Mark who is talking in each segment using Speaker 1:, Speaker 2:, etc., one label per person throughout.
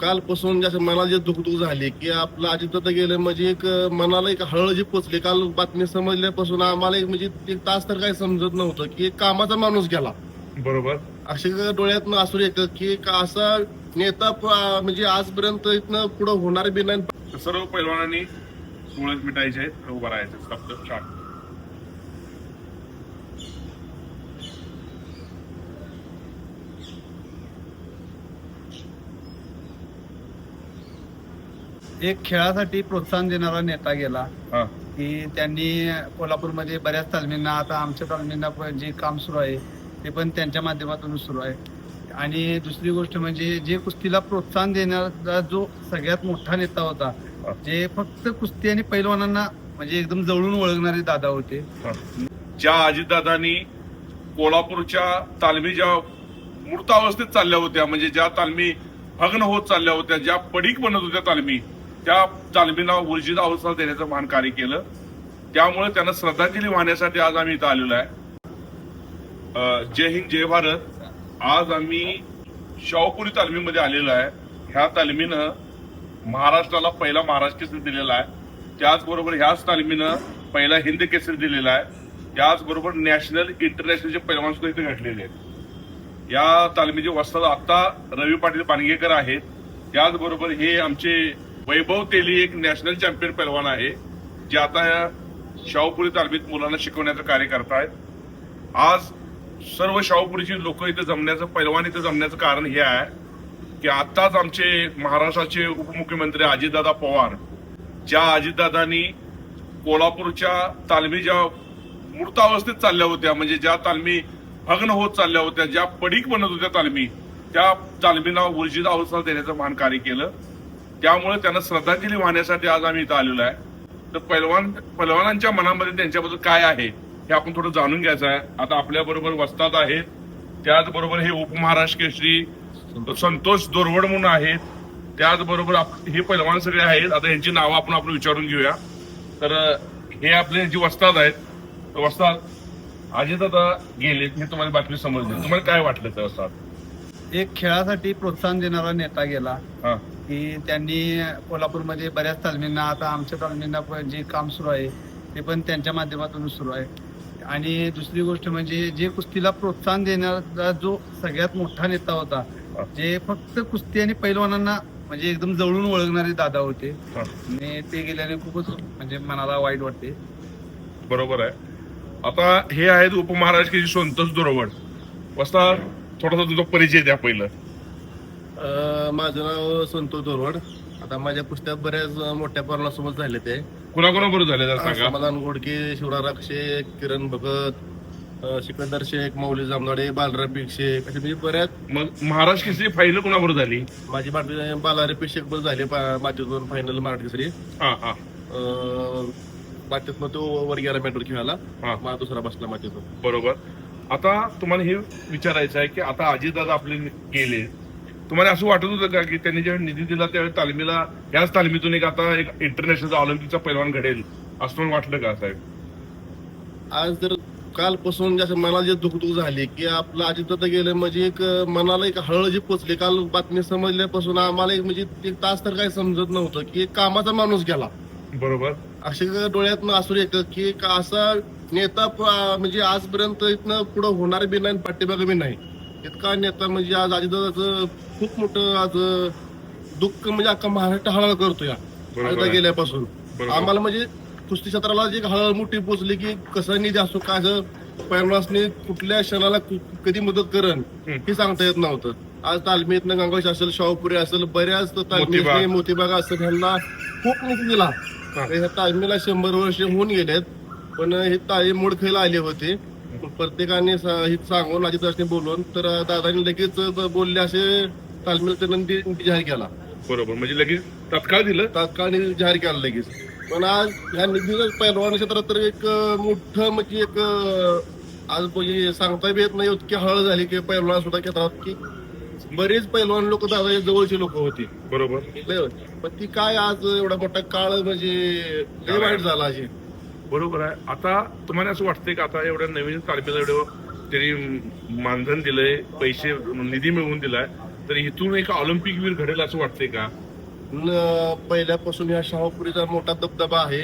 Speaker 1: कालपासून जसं मनाला जे दुखदुख झाली की आपलं अजितदादा गेलं म्हणजे एक मनाला एक हळद जी पोचली. काल बातमी समजल्यापासून आम्हाला एक म्हणजे एक तास तर काही समजत नव्हतं की एक कामाचा माणूस गेला.
Speaker 2: बरोबर.
Speaker 1: अक्षरशः डोळ्यातनं असू येतं की एक असा नेता म्हणजे आजपर्यंत इथनं पुढे होणार बी नाही.
Speaker 2: सर्व पैलवानांनी सुळस मिटायचे आहेत उभं राहायचं
Speaker 3: एक खेळासाठी प्रोत्साहन देणारा नेता गेला.
Speaker 2: हा.
Speaker 3: की त्यांनी कोल्हापूरमध्ये बऱ्याच तालमींना आता आमच्या तालमींना पण जे काम सुरू आहे ते पण त्यांच्या माध्यमातून सुरू आहे. आणि दुसरी गोष्ट म्हणजे जे कुस्तीला प्रोत्साहन देणारा जो सगळ्यात मोठा नेता होता जे फक्त कुस्ती आणि पैलवानांना म्हणजे एकदम जवळून ओळखणारे दादा होते.
Speaker 2: ज्या अजितदादांनी कोल्हापूरच्या तालमी ज्या मूर्त अवस्थेत चालल्या होत्या म्हणजे ज्या तालमी भग्न होत चालल्या होत्या ज्या पडीक बनत होत्या तालमी त्या तालमीला ऊर्जित अवस्था देण्याचं महान कार्य केलं. त्यामुळे त्यांना श्रद्धांजली वाहण्यासाठी आज आम्ही इथं आलेलो आहे. जय हिंद जय भारत. आज आम्ही शाहपुरी तालमीमध्ये आलेलो आहे. ह्या तालमीनं महाराष्ट्राला पहिला महाराष्ट्र केसरी दिलेला आहे. त्याचबरोबर ह्याच तालमीनं पहिला हिंद केसरी दिलेला आहे. त्याचबरोबर नॅशनल इंटरनॅशनलचे पैलवान सुद्धा इथे घडलेले आहेत. या तालमीचे वस्ताद आता रवी पाटील पानगेकर आहेत. त्याचबरोबर हे आमचे वैभव तेली एक नॅशनल चॅम्पियन पैलवान आहे जे आता या शाहूपुरी तालमीत मुलांना शिकवण्याचं कार्य करतायत. आज सर्व शाहूपुरीची लोक इथे जमण्याचं पैलवान इथे जमण्याचं कारण हे आहे की आत्ताच आमचे महाराष्ट्राचे उपमुख्यमंत्री अजितदादा पवार ज्या अजितदादांनी कोल्हापूरच्या तालमी ज्या मूर्तावस्थेत चालल्या होत्या म्हणजे ज्या तालमी भग्न होत चालल्या होत्या ज्या पडीक बनत होत्या तालमी त्या तालमीला ऊर्जित अवस्था देण्याचं महान कार्य केलं. त्यामुळे त्यांना श्रद्धांजली वाहण्यासाठी आज आम्ही इथं आलेलो आहे. तर पैलवान पैलवानांच्या मनामध्ये त्यांच्याबद्दल काय आहे हे आपण थोडं जाणून घ्यायचं आहे. आता आपल्या बरोबर वस्तात आहेत. त्याचबरोबर हे उपमहाराष्ट्र केसरी संतोष दोरवड म्हणून आहेत. त्याचबरोबर हे पैलवान सगळे आहेत. आता यांची नावं आपण आपण विचारून घेऊया. तर हे आपले जे वस्ताद आहेत वस्ताद अजित आता गेले हे तुम्हाला बातमी समजली. तुम्हाला काय वाटलं त्या वस्ताद?
Speaker 3: एक खेळासाठी प्रोत्साहन देणारा नेता गेला.
Speaker 2: हा.
Speaker 3: की त्यांनी कोल्हापूरमध्ये बऱ्याच तालमींना आता आमच्या तालमींना पण जे काम सुरू आहे ते पण त्यांच्या माध्यमातून सुरू आहे. आणि दुसरी गोष्ट म्हणजे जे कुस्तीला प्रोत्साहन देणारा जो सगळ्यात मोठा नेता होता जे फक्त कुस्ती आणि पैलवानांना म्हणजे एकदम जवळून ओळखणारे दादा होते. आणि ते गेल्याने खूपच म्हणजे मनाला वाईट वाटते.
Speaker 2: बरोबर आहे. आता हे आहेत उपमहाराष्ट्र केसरी संतोष दोरवड. वस्ताद थोडासा तुमचा परिचय द्या पहिलं.
Speaker 1: माझं नाव संतोष दोरवड. आता माझ्या पुस्तकात बऱ्याच मोठ्या प्रमाणासोबत झाले ते.
Speaker 2: कुणाकुणाबरोबर झाले जरा सांगा.
Speaker 1: समाधान गोडके शिवराज राक्षे किरण भगत अं, सिकंदर शेख मौली जामदाडे बालरापी शेख असे म्हणजे बऱ्याच.
Speaker 2: मग महाराष्ट्र केसरी फायनल कुणाबरोबर झाली?
Speaker 1: माझी बाटली बालारपी शेख पण झाले मातीतून फायनल मराठी केसरी.
Speaker 2: हा हा.
Speaker 1: मातीतनं तो वर गेला मेट्रो खेळायला.
Speaker 2: हा.
Speaker 1: मला दुसरा बसला मातीतून
Speaker 2: बरोबर. आता तुम्हाला हे विचारायचं आहे की आता अजितदादा आपले गेले तुम्हाला असं वाटत होतं का की त्यांनी जेव्हा निधी दिला त्यावेळी तालमीला याच तालमीतून एक आता एक इंटरनॅशनल ऑलिम्पिकचा पैलवान घडेल असं तुम्हाला वाटलं का साहेब?
Speaker 1: आज जर कालपासून जसं मनाला जे दुखदुख झाली की आपलं अजितदादा गेलं म्हणजे एक मनाला एक हळद जी पोचली. काल बातमी समजल्यापासून आम्हाला एक म्हणजे एक तास तर काही समजत नव्हतं की एक कामाचा माणूस गेला.
Speaker 2: बरोबर.
Speaker 1: अक्षरशः डोळ्यातनं असू येतं की असा नेता म्हणजे आजपर्यंत इथनं पुढे होणार बी नाही पाठीमागे बी नाही. इतका नेता म्हणजे आज अजितदादाचं खूप मोठं आज दुःख म्हणजे अख्खा महाराष्ट्र हळहळ करतो या अजितदा. गेल्यापासून. आम्हाला म्हणजे कुस्ती क्षेत्राला जी हळहळ मोठी पोचली की कसं निधी असो काय पैलवासने कुठल्या क्षणाला कधी मदत करण. हे सांगता येत नव्हतं आज तालमीतनं गंगावश असेल शाहपुरी असेल बऱ्याच. तालमी मोतीबाग असेल ह्यांना खूप निधी दिला. ह्या तालमीला शंभर वर्ष होऊन गेलेत पण हे तालीम मोडखेला आले होते प्रत्येकाने सा- हे सांगून अजितदासने बोलून तर दादानी लगेच बोलले असे तालमीला निधी जाहीर केला.
Speaker 2: बरोबर. म्हणजे लगेच तत्काळ दिलं?
Speaker 1: तात्काळ निधी जाहीर केला लगेच. पण आज ह्या निधीचं पैलवान क्षेत्रात तर एक मोठं म्हणजे एक आज म्हणजे सांगता बी येत नाही इतकी हळ झाली की पैलवान सुद्धा क्षेत्रात की बरेच पैलवान लोक दादा जवळचे लोक होते.
Speaker 2: बरोबर.
Speaker 1: होते. पण ती काय आज एवढा मोठा काळ म्हणजे वाईट झाला अशी
Speaker 2: बरोबर आहे. आता तुम्हाला असं वाटतंय का? आता एवढ्या नवीन तालमीला एवढं त्यांनी मानधन दिलंय पैसे निधी मिळवून दिलाय तर इथून एक ऑलिम्पिक वीर घडेल असं वाटतंय का?
Speaker 1: पहिल्यापासून या शाहूपुरीचा मोठा दबदबा आहे.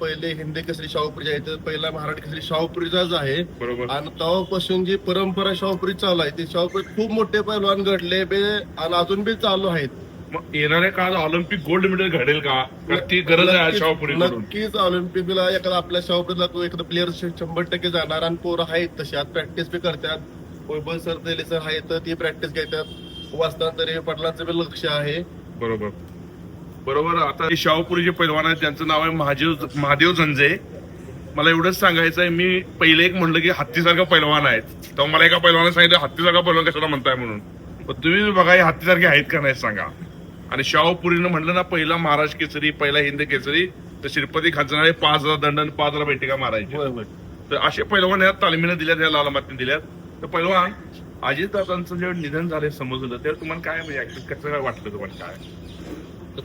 Speaker 1: पहिले हिंदी केसरी शाहूपुरी आहे तर पहिला महाराष्ट्र केसरी शाहूपुरीचाच आहे.
Speaker 2: बरोबर.
Speaker 1: आणि तेव्हापासून जी परंपरा शाहूपुरी चालू आहे ती शाहूपुरी खूप मोठे पैलवान घडले बे आणि अजून बी चालू आहेत.
Speaker 2: मग येणाऱ्या काळात ऑलिम्पिक गोल्ड मेडल घडेल का? कारण ती गरज आहे शाहपुरीकडून.
Speaker 1: नक्कीच ऑलिम्पिकला एखादा आपल्या शाहूपुरीला तो एखादा प्लेअर शंभर टक्के जाणार आणि पोरं आहेत तशी आज प्रॅक्टिस बी करतात. वैभव सर तेले सर आहेत तर ती प्रॅक्टिस घेतात. वाचताना पाटलांचं बी लक्ष आहे.
Speaker 2: बरोबर. बरोबर आता हे शाहूपुरीचे पैलवान आहेत त्यांचं नाव आहे महादेव महादेव झंजे मला एवढंच सांगायचं आहे मी पहिले एक म्हणलं की हत्तीसारखा पैलवान आहेत. तेव्हा मला एका पैलवाना सांगितलं हत्तीसारखा पैलवान कशाला म्हणताय? म्हणून. पण तुम्ही बघा हे हत्तीसारखे आहेत का नाही सांगा. आणि शाहूपुरीनं म्हणलं ना पहिला महाराष्ट्र केसरी पहिला हिंद केसरी तर श्रीपती खजाना पाच हजार दंड आणि पाच हजार बैठका मारायचे. तर असे पैलवान या तालमीनं दिल्यात या लाल मातीने दिल्यात. तर पैलवान अजितदादांचं जेव्हा निधन झाले समजलं त्यावेळी तुम्हाला काय म्हणजे कसं काय वाटलं तुम्हाला काय?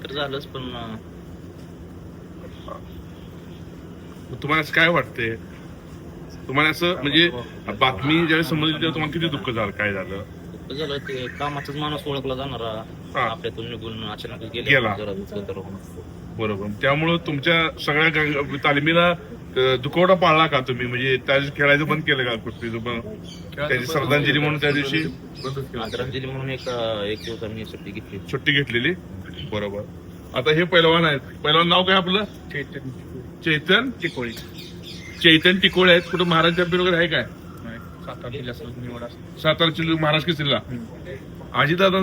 Speaker 4: तर झालंच पण
Speaker 2: तुम्हाला असं काय वाटतंय? तुम्हाला असं म्हणजे बातमी ज्यावेळेस समजली तेव्हा तुम्हाला किती दुःख झालं काय झालं?
Speaker 4: कसं झालं ते कामाचाच माणूस ओळखला जाणारा.
Speaker 2: हा.
Speaker 4: आपल्यातून निघून अचानक गेले.
Speaker 2: गेला.
Speaker 4: जरा दुसरं तर
Speaker 2: बरोबर. त्यामुळं तुमच्या सगळ्या ग- तालमीला अं, दुखवटा पाळला का तुम्ही? म्हणजे त्या दिवशी खेळायचं बंद केलं का कुस्तीचं? पण त्याची श्रद्धांजली म्हणून त्या दिवशी?
Speaker 4: आदरांजली म्हणून एक एक दिवस आम्ही सुट्टी घेतली.
Speaker 2: सुट्टी घेतलेली? बरोबर. आता हे पैलवान आहेत. पैलवान नाव काय आपलं? चैतन
Speaker 3: चिकोळी.
Speaker 2: चैतन? टिकोळे आहेत. कुठं महाराज चॅम्पियन वगैरे आहे काय?
Speaker 3: सातारा जिल्ह्यात निवड असते.
Speaker 2: सातारची महाराष्ट्र केसरीला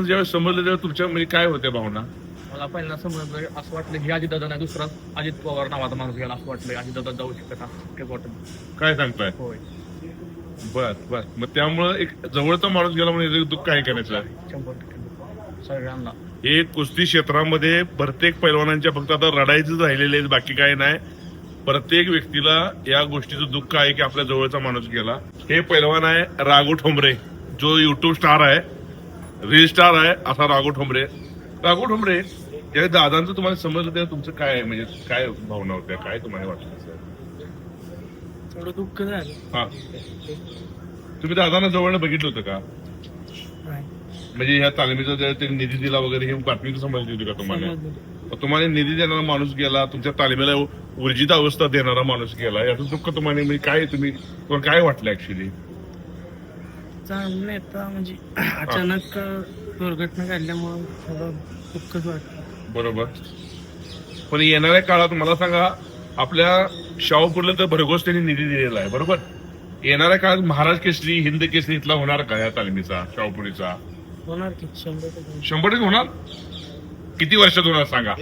Speaker 2: ज्यावेळेस समजलं तेव्हा तुमच्या म्हणजे काय होत्या भावना?
Speaker 5: मला पहिल्यांदा समजलं असं वाटलं की अजित दादा नाही दुसरा अजित पवार नावाचा माणूस गेला असं वाटलं. अजित दादा जाऊ शकत
Speaker 2: काय सांगताय?
Speaker 5: होय.
Speaker 2: बर बर. मग त्यामुळं एक जवळचा माणूस गेला म्हणजे दुःख काय करायचं
Speaker 5: शंभर टक्के सगळ्यांना.
Speaker 2: हे कुस्ती क्षेत्रामध्ये प्रत्येक पैलवानांच्या फक्त आता रडायचंच राहिलेले बाकी काय नाही. प्रत्येक व्यक्तीला या गोष्टीचं दुःख आहे की आपल्या जवळचा माणूस गेला. हे पैलवान आहे राघू ठोंबरे. जो युट्यूब स्टार आहे रील स्टार आहे असा राघू ठोंबरे. राघू ठोंबरे ज्या दादांचं तुम्हाला समजलं तेव्हा तुमचं काय आहे? म्हणजे काय भावना होत्या? काय तुम्हाला वाटलं सर
Speaker 5: थोडं दुःख झालं.
Speaker 2: हा. तुम्ही दादांना जवळनं बघितलं होतं का? म्हणजे ह्या तालमीचा निधी दिला वगैरे हे बातमी समजली होती का तुम्हाला? तुम्हाला निधी देणारा माणूस गेला तुमच्या तालमीला ऊर्जित अवस्था देणारा माणूस गेला याचं दुःख तुम्हाला म्हणजे काय तुम्ही तुम्हाला काय वाटलं ऍक्च्युली
Speaker 5: चांगलं म्हणजे अचानक दुर्घटना घडल्यामुळे थोडं दुःखच वाटतं.
Speaker 2: बरोबर. पण येणाऱ्या काळात मला सांगा आपल्या शाहूपूरला तर भरघोस त्यांनी निधी दिलेला आहे बरोबर? येणाऱ्या काळात महाराज केसरी हिंद केसरी इथला होणार का या तालमीचा शाहूपुरीचा?
Speaker 5: होणार की शंभर टक्के
Speaker 2: होणार? किती वर्षात होणार सांगा?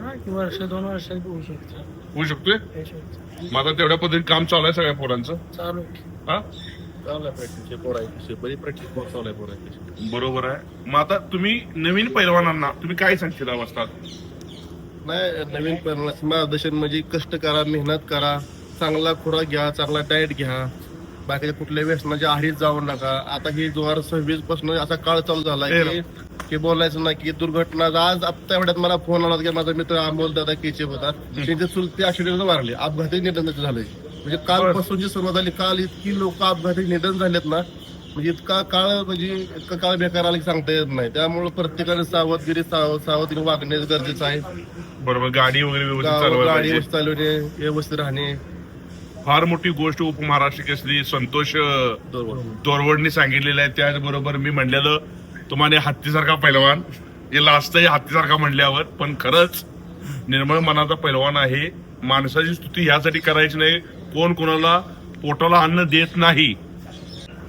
Speaker 5: हा की वर्ष दोन वर्षात होऊ शकतं.
Speaker 2: होऊ शकतोय?
Speaker 5: होऊ शकतं.
Speaker 2: मग आता तेवढ्या पद्धतीने काम चालू आहे सगळ्या पोरांचं?
Speaker 5: चालू आहे.
Speaker 2: हा?
Speaker 1: चालू आहे प्रॅक्टिस पोरायची बरी प्रॅक्टिस चालू आहे पोरायची
Speaker 2: बरोबर आहे. मग आता तुम्ही नवीन पैलवानांना तुम्ही काय सांगशील अवस्थात?
Speaker 1: नाही नवीन पद्धत मार्गदर्शन म्हणजे कष्ट करा मेहनत करा चांगला खुराक घ्या चांगला डाएट घ्या. बाकीच्या कुठल्या व्यसनाच्या आहारीत जाऊ नका. आता ही दोन हजार सव्वीसपासून असा काळ चालू झाला की की बोलायचं ना की दुर्घटना आज आता एवढ्यात मला फोन आला की माझा मित्र अमोल दादा केचे होता. त्यांचे चुलते ऍक्सिडेंट मारले. अपघाती निधन झालंय म्हणजे कालपासून जी सुरुवात झाली. काल इतकी लोक अपघाती निधन झालेत ना म्हणजे इतका काळ म्हणजे इतका काळ बेकार आला की सांगता येत नाही. त्यामुळे प्रत्येकाने सावधगिरी साव- सावधगिरी वागणे गरजेचं आहे.
Speaker 2: बरोबर. गाडी वगैरे
Speaker 1: गाडी चालवणे व्यवस्थित राहणे.
Speaker 2: फार मोठी गोष्ट उपमहाराष्ट्र केसरी संतोष अं, तोरवडनी सांगितलेलं आहे. त्याचबरोबर मी म्हणलेलं तुम्हाला हत्तीसारखा पैलवान. जे लास्ट आहे हत्तीसारखा म्हणल्यावर पण खरंच निर्मळ मनाचा पैलवान आहे. माणसाची स्तुती ह्यासाठी करायची नाही. कोण कोणाला पोटाला अन्न देत नाही.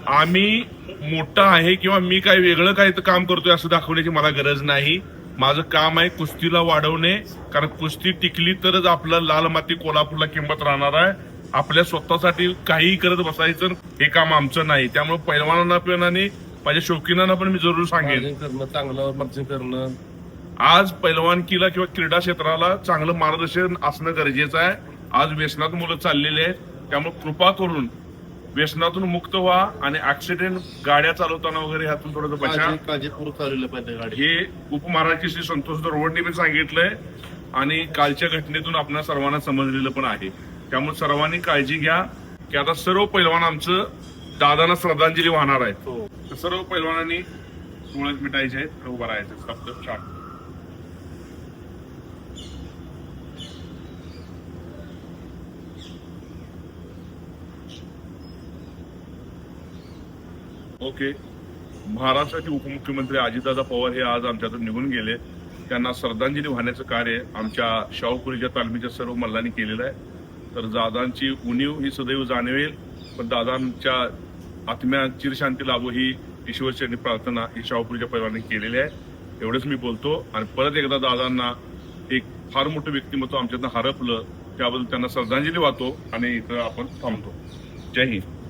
Speaker 2: आम्ही मोठा आहे किंवा मी काय वेगळं काय तर काम करतोय असं दाखवण्याची मला गरज नाही. माझं काम आहे कुस्तीला वाढवणे. कारण कुस्ती टिकली तरच आपलं लाल माती कोल्हापूरला किंमत राहणार आहे. आपल्या स्वतःसाठी काहीही करत बसायचं हे काम आमचं नाही. त्यामुळे पैलवानांना पण आणि माझ्या शौकीनांना पण मी जरूर सांगेन.
Speaker 1: करणं चांगलं मार्जिन करणं.
Speaker 2: आज पैलवानकीला किंवा क्रीडा क्षेत्राला चांगलं मार्गदर्शन असणं गरजेचं आहे. आज व्यसनात मुलं चाललेली आहेत. त्यामुळे कृपा करून व्यसनातून मुक्त व्हा आणि ऍक्सिडेंट गाड्या चालवताना वगैरे ह्यातून थोडं बचा.
Speaker 1: काळजी काळजीपूर्वक चालवलं पाहिजे गाडी.
Speaker 2: हे उपमहाराष्ट्र श्री संतोष दरवडने पण सांगितलंय. आणि कालच्या घटनेतून आपल्या सर्वांना समजलेलं पण आहे. त्यामुळे सर्वांनी काळजी घ्या. की आता सर्व पैलवान आमचं दादांना श्रद्धांजली वाहणार आहे
Speaker 1: हो.
Speaker 2: तर सर्व पैलवानांनी डोळ्यात मिटायचे आहेत उभा राहायचं स्तब्ध ओके. महाराष्ट्राचे उपमुख्यमंत्री अजितदादा पवार हे आज आमच्यातून निघून गेले. त्यांना श्रद्धांजली वाहण्याचं कार्य आमच्या शाहूपुरीच्या तालमीच्या सर्व मल्लांनी केलेलं आहे. तर दादांची उणीव ही सदैव जाणवेल. पण दादांच्या आत्म्या चिरशांती लाभो ही ईश्वरचरणी प्रार्थना ही शाहूपूरच्या परिवाराने केलेली आहे. एवढंच मी बोलतो. आणि परत एकदा दादांना एक फार मोठं व्यक्तिमत्व आमच्यातनं हरपलं त्याबद्दल त्यांना श्रद्धांजली वाहतो आणि इथं आपण थांबतो. जय हिंद.